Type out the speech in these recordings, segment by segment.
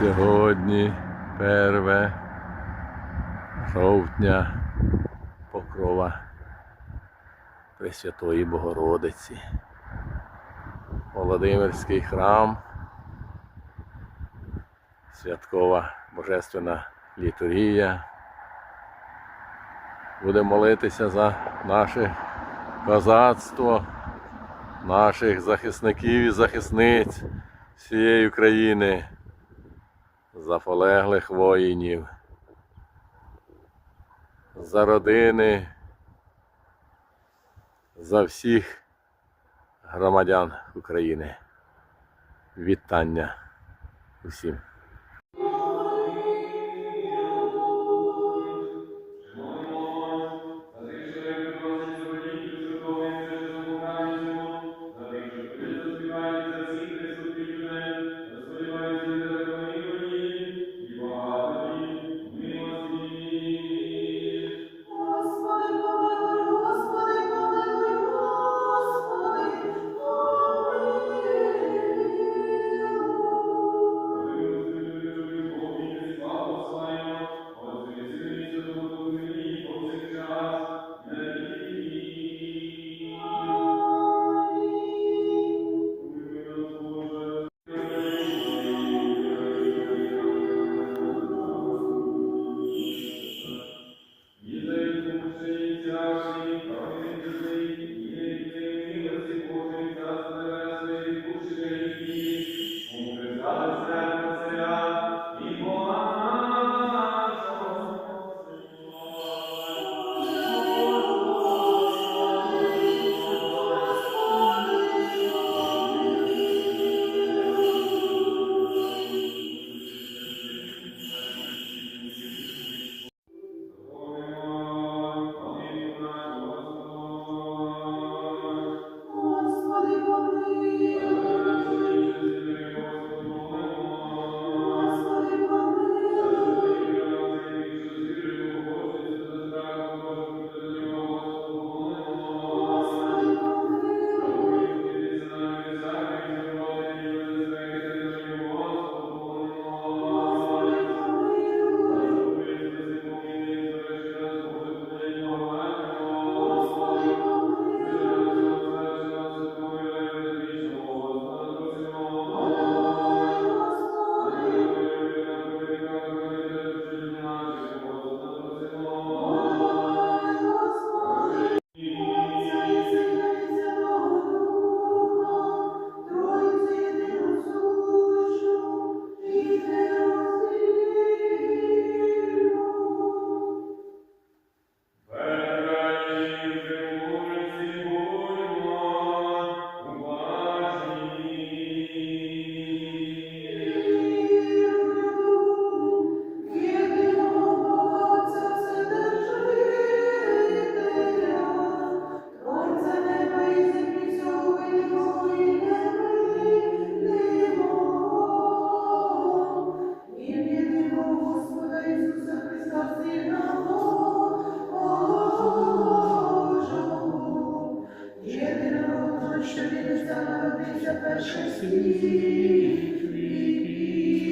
Сьогодні 1 жовтня покрова Пресвятої Богородиці. Володимирський храм, святкова божественна літургія. Будемо молитися за наше козацтво, наших захисників і захисниць всієї України, за полеглих воїнів, за родини, за всіх громадян України. Вітання усім.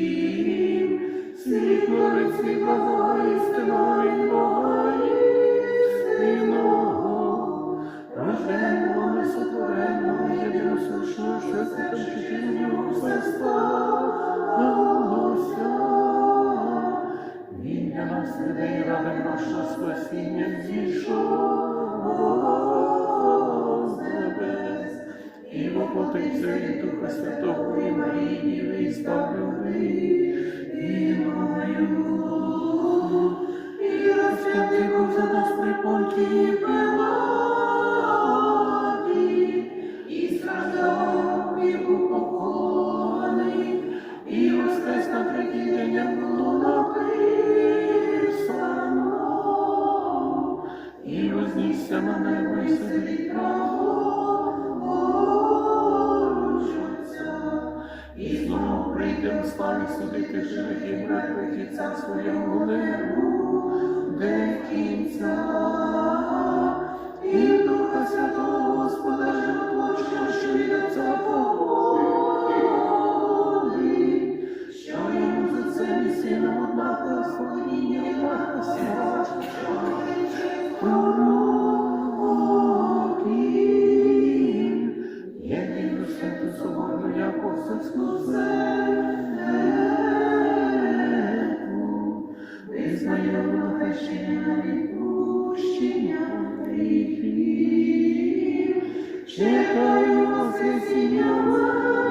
Віків, світло світла Бога Людей ради нашого спасіння зійшов з небес Духа Святого і Марії і став вознісся на небо і сидить. І знову прийдемо славі судити живих і мертвих, і царство йому не буде кінця. Чекаю воскресіння.